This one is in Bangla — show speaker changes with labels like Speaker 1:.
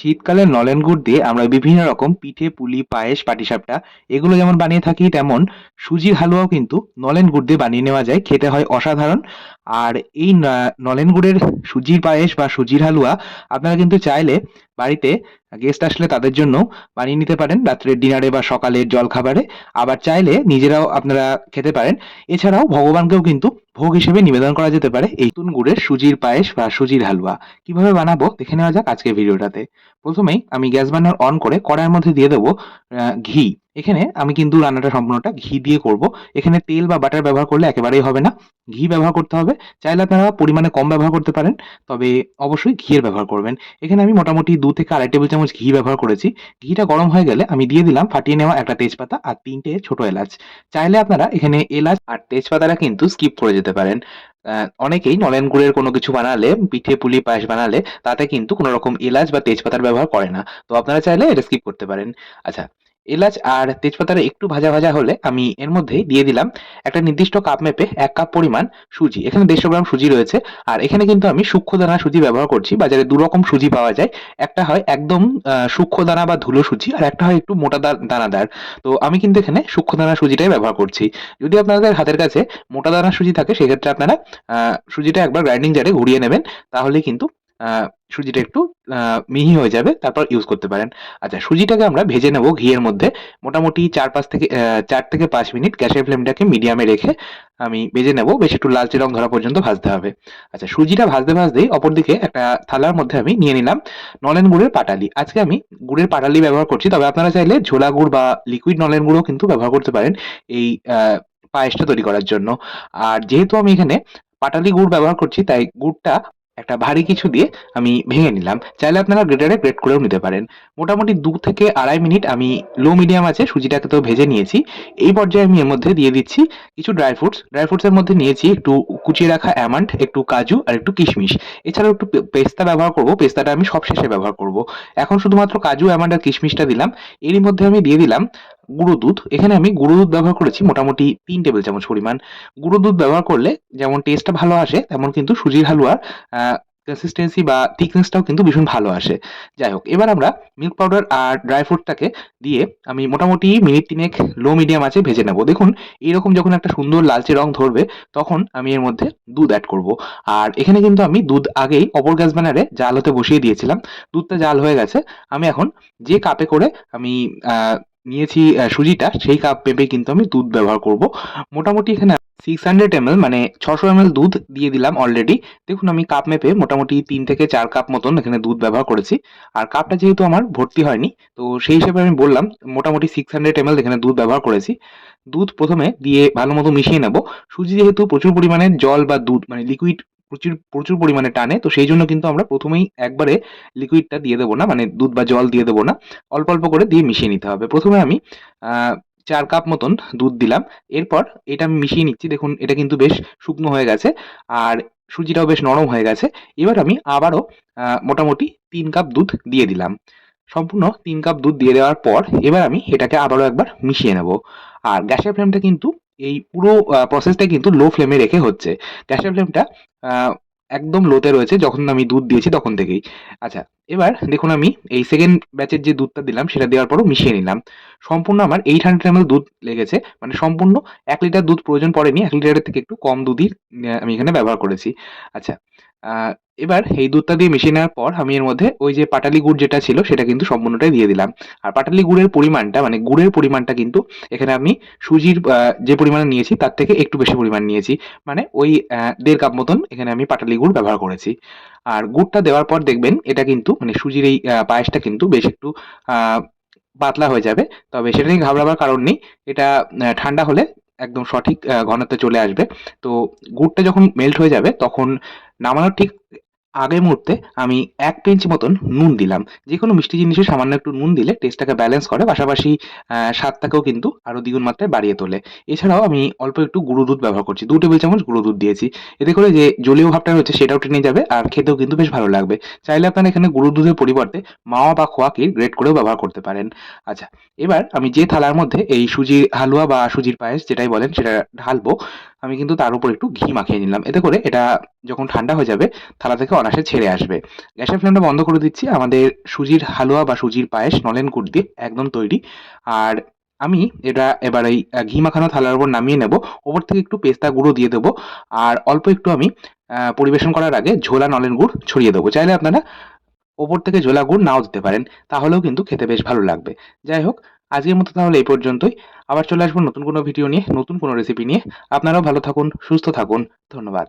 Speaker 1: শীতকালে নলেন গুড় দিয়ে আমরা বিভিন্ন রকম পিঠে, পুলি, পায়েস, পাটিসাপটা এগুলো যেমন বানিয়ে থাকি, তেমন সুজির হালুয়াও কিন্তু নলেন গুড় দিয়ে বানিয়ে নেওয়া যায়, খেতে হয় অসাধারণ। আর এই নলেন গুড়ের সুজির পায়েস বা সুজির হালুয়া আপনারা কিন্তু চাইলে বাড়িতে গেস্ট আসলে তাদের জন্য বানিয়ে নিতে পারেন। রাত্রের ডিনারে বা সকালের জলখাবারে। আবার চাইলে নিজেরাও আপনারা খেতে পারেন। এছাড়াও ভগবানকেও কিন্তু ভোগ হিসেবে নিবেদন করা যেতে পারে। এই নতুন গুড়ের সুজির পায়েস বা সুজির হালুয়া। কীভাবে বানাবো? দেখে নেওয়া যাক আজকের ভিডিওটাতে। প্রথমেই আমি গ্যাস বার্নার অন করে কড়াইয়ের মধ্যে দিয়ে দেবো ঘি। এখানে আমি কিন্তু রান্নাটা সম্পূর্ণটা ঘি দিয়ে করব। এখানে তেল বা বাটার ব্যবহার করলে একেবারেই হবে না। ঘি ব্যবহার করতে হবে। চাইলে আপনারা পরিমাণে কম ব্যবহার করতে পারেন, তবে অবশ্যই ঘিয়ের ব্যবহার করবেন। এখানে আমি মোটামুটি দু থেকে আড়াই টেবিল চামচ ঘি ব্যবহার করেছি। ঘিটা গরম হয়ে গেলে আমি দিয়ে দিলাম ফাটিয়ে নেওয়া একটা তেজপাতা আর তিনটে ছোট এলাচ। চাইলে আপনারা এখানে এলাচ আর তেজপাতাটা কিন্তু স্কিপ করে যেতে পারেন। অনেকেই নলেন গুড়ের কোনো কিছু বানালে, পিঠে পুলি পায়েস বানালে, তাতে কিন্তু কোনো রকম এলাচ বা তেজপাতার ব্যবহার করে না। তো আপনারা চাইলে এটা স্কিপ করতে পারেন। আচ্ছা এলাচ আর তেজপাতাটা একটু ভাজা ভাজা হলে আমি এর মধ্যে দিয়ে দিলাম একটা নির্দিষ্ট কাপ মেপে এক কাপ পরিমাণ সুজি। এখানে দেড়শো গ্রাম সুজি রয়েছে আর এখানে কিন্তু আমি সূক্ষ্ম দানা সুজি ব্যবহার করছি বাজারে দু রকম সুজি পাওয়া যায়। একটা হয় একদম সূক্ষ্ম দানা বা ধুলো সুজি আর একটা হয় একটু মোটা দানাদার। তো আমি কিন্তু এখানে সূক্ষ্ম দানা সুজিটাই ব্যবহার করছি। যদি আপনাদের হাতের কাছে মোটা দানা সুজি থাকে, সেক্ষেত্রে আপনারা সুজিটা একবার গ্রাইন্ডিং জারে ঘুরিয়ে নেবেন। তাহলে কিন্তু সুজিটা একটু মিহি হয়ে যাবে, তারপর ইউজ করতে পারেন। আচ্ছা সুজিটাকে আমরা ভেজে নেব ঘিয়ের মধ্যে। মোটামুটি চার পাঁচ থেকে চার থেকে পাঁচ মিনিট গ্যাসের ফ্লেমটাকে মিডিয়ামে রেখে আমি ভেজে নেব। বেশ একটু লালচে রং ধরা পর্যন্ত ভাজতে হবে। আচ্ছা সুজিটা ভাজতে ভাজতেই অপরদিকে একটা থালার মধ্যে আমি নিয়ে নিলাম নলেন গুড়ের পাটালি। আজকে আমি গুড়ের পাটালি ব্যবহার করছি, তবে আপনারা চাইলে ঝোলা গুড় বা লিকুইড নলেন গুঁড়ও কিন্তু ব্যবহার করতে পারেন এই পায়েসটা তৈরি করার জন্য। আর যেহেতু আমি এখানে পাটালি গুড় ব্যবহার করছি, তাই গুড়টা একটা ভারী কিছু দিয়ে আমি ভেঙে নিলাম। চাইলে আপনারা গ্রেটারে গ্রেট করেও নিতে পারেন। মোটামুটি দু থেকে আড়াই মিনিট আমি লো মিডিয়াম আছে, সুজিটাকে তো ভেজে নিয়েছি। এই পর্যায়ে আমি এর মধ্যে দিয়ে দিচ্ছি কিছু ড্রাই ফ্রুটস ড্রাই ফ্রুটসের মধ্যে নিয়েছি একটু কুচিয়ে রাখা অ্যামান্ড একটু কাজু আর একটু কিশমিশ। এছাড়াও একটু পেস্তা ব্যবহার করব। পেস্তাটা আমি সব শেষে ব্যবহার করব। এখন শুধুমাত্র কাজু অ্যামান্ড আর কিশমিশটা দিলাম। এরই মধ্যে আমি দিয়ে দিলাম গুঁড়ো দুধ। এখানে আমি গুঁড়ো দুধ ব্যবহার করেছি মোটামুটি তিন টেবিল চামচ পরিমাণ। গুঁড়ো দুধ ব্যবহার করলে যেমন টেস্টটা ভালো আসে, তেমন কিন্তু সুজির হালুয়ার কনসিস্টেন্সি বা থিকনেসটাও কিন্তু ভীষণ ভালো আসে। যাই হোক, এবার আমরা মিল্ক পাউডার আর ড্রাই ফ্রুটটাকে দিয়ে আমি মোটামুটি মিনিট তিনেক লো মিডিয়াম আছে ভেজে নেব। দেখুন, এইরকম যখন একটা সুন্দর লালচে রং ধরবে, তখন আমি এর মধ্যে দুধ অ্যাড করব। আর এখানে কিন্তু আমি দুধ আগেই অপর গ্যাস ব্যানারে জাল হতে বসিয়ে দিয়েছিলাম। দুধটা জাল হয়ে গেছে। আমি এখন যে কাপে করে আমি নিয়েছি সুজিটা, সেই কাপ পেঁপে কিন্তু আমি দুধ ব্যবহার করব। মোটামুটি এখানে সিক্স হান্ড্রেড এম মানে ছশো এম দুধ দিয়ে দিলাম অলরেডি দেখুন, আমি কাপ মেপে মোটামুটি তিন থেকে চার কাপ মতন এখানে দুধ ব্যবহার করেছি। আর কাপটা যেহেতু আমার ভর্তি হয়নি, তো সেই হিসেবে আমি বললাম, মোটামুটি সিক্স হান্ড্রেড এম এখানে দুধ ব্যবহার করেছি। দুধ প্রথমে দিয়ে ভালো মতো মিশিয়ে নেব। সুজি যেহেতু প্রচুর পরিমাণে জল বা দুধ মানে লিকুইড প্রচুর প্রচুর পরিমাণে টানে, তো সেই জন্য কিন্তু আমরা প্রথমেই একবারে লিকুইডটা দিয়ে দেবো না মানে দুধ বা জল দিয়ে দেবো না, অল্প অল্প করে দিয়ে মিশিয়ে নিতে হবে। প্রথমে আমি চার কাপ মতন দুধ দিলাম, এরপর এটা আমি মিশিয়ে নিচ্ছি, দেখুন এটা কিন্তু বেশ শুকনো হয়ে গেছে, আর সুজিটাও বেশ নরম হয়ে গেছে, এবার আমি আবারও মোটামুটি তিন কাপ দুধ দিয়ে দিলাম। সম্পূর্ণ তিন কাপ দুধ দিয়ে দেওয়ার পর এবার আমি এটাকে আবারও একবার মিশিয়ে নেব। আর গ্যাসের ফ্লেমটা কিন্তু এই পুরো প্রসেসটা কিন্তু লো ফ্লেমে রেখে হচ্ছে। গ্যাসের ফ্লেমটা একদম লোতে রয়েছে যখন আমি দুধ দিয়েছি তখন থেকেই। আচ্ছা এবার দেখুন আমি এই সেকেন্ড ব্যাচের যে দুধটা দিলাম, সেটা দেওয়ার পরও মিশিয়ে নিলাম। সম্পূর্ণ আমার এইট হান্ড্রেড এমএল দুধ লেগেছে মানে সম্পূর্ণ এক লিটার দুধ প্রয়োজন পড়েনি, এক লিটারের থেকে একটু কম দুধই আমি এখানে ব্যবহার করেছি। আচ্ছা এবার এই দুধটা দিয়ে মিশিয়ে নেওয়ার পর আমি এর মধ্যে ওই যে পাটালি গুড় যেটা ছিল, সেটা কিন্তু সম্পূর্ণটাই দিয়ে দিলাম। আর পাটালি গুড়ের পরিমাণটা মানে গুড়ের পরিমাণটা কিন্তু এখানে আমি সুজির যে পরিমাণে নিয়েছি, তার থেকে একটু বেশি পরিমাণ নিয়েছি। মানে ওই দেড় কাপ মতন এখানে আমি পাটালি গুড় ব্যবহার করেছি। আর গুড়টা দেওয়ার পর দেখবেন, এটা কিন্তু মানে সুজির এই পায়েসটা কিন্তু বেশ একটু পাতলা হয়ে যাবে। তবে সেটা নিয়ে ঘাবড়াবার কারণ নেই। এটা ঠান্ডা হলে একদম সঠিক ঘনত্বে চলে আসবে। তো গুড়টা যখন মেল্ট হয়ে যাবে, তখন নামানোর ঠিক আগের মুহূর্তে আমি এক পিঞ্চ মতন নুন দিলাম। যে কোনো মিষ্টি জিনিসে সামান্য একটু নুন দিলে টেস্টটাকে ব্যালেন্স করে, পাশাপাশি স্বাদটাকেও কিন্তু আরও দ্বিগুণ মাত্রায় বাড়িয়ে তোলে। এছাড়াও আমি অল্প একটু গুঁড়ো দুধ ব্যবহার করছি। দু টেবিল চামচ গুঁড়ো দুধ দিয়েছি। এতে করে যে জলীয় ভাবটা রয়েছে সেটাও টেনে যাবে আর খেতেও কিন্তু বেশ ভালো লাগবে। চাইলে আপনারা এখানে গুঁড়ো দুধের পরিবর্তে মাওয়া বা খোয়া খোয়াকে গ্রেট করেও ব্যবহার করতে পারেন। আচ্ছা এবার আমি যে থালার মধ্যে এই সুজির হালুয়া বা সুজির পায়েস যেটাই বলেন সেটা ঢালবো। আমি কিন্তু তার উপর একটু ঘি মাখিয়ে নিলাম। এতে করে এটা যখন ঠান্ডা হয়ে যাবে, থালা থেকে অনায়াসে ছেড়ে আসবে। গ্যাসের ফ্লেমটা বন্ধ করে দিচ্ছি। আমাদের সুজির হালুয়া বা সুজির পায়েস, নলেন গুড় দিয়ে একদম তৈরি। আর আমি এটা এবার এই ঘি মাখানো থালার উপর নামিয়ে নেব। ওপর থেকে একটু পেস্তা গুঁড়ো দিয়ে দেবো। আর অল্প একটু আমি পরিবেশন করার আগে ঝোলা নলেন গুড় ছড়িয়ে দেবো। চাইলে আপনারা ওপর থেকে ঝোলা গুড় নাও দিতে পারেন। তাহলেও কিন্তু খেতে বেশ ভালো লাগবে। যাই হোক আজকের মতো তাহলে এই পর্যন্তই। আবার চলে আসব নতুন কোনো ভিডিও নিয়ে, নতুন কোনো রেসিপি নিয়ে। আপনারাও ভালো থাকুন, সুস্থ থাকুন। ধন্যবাদ।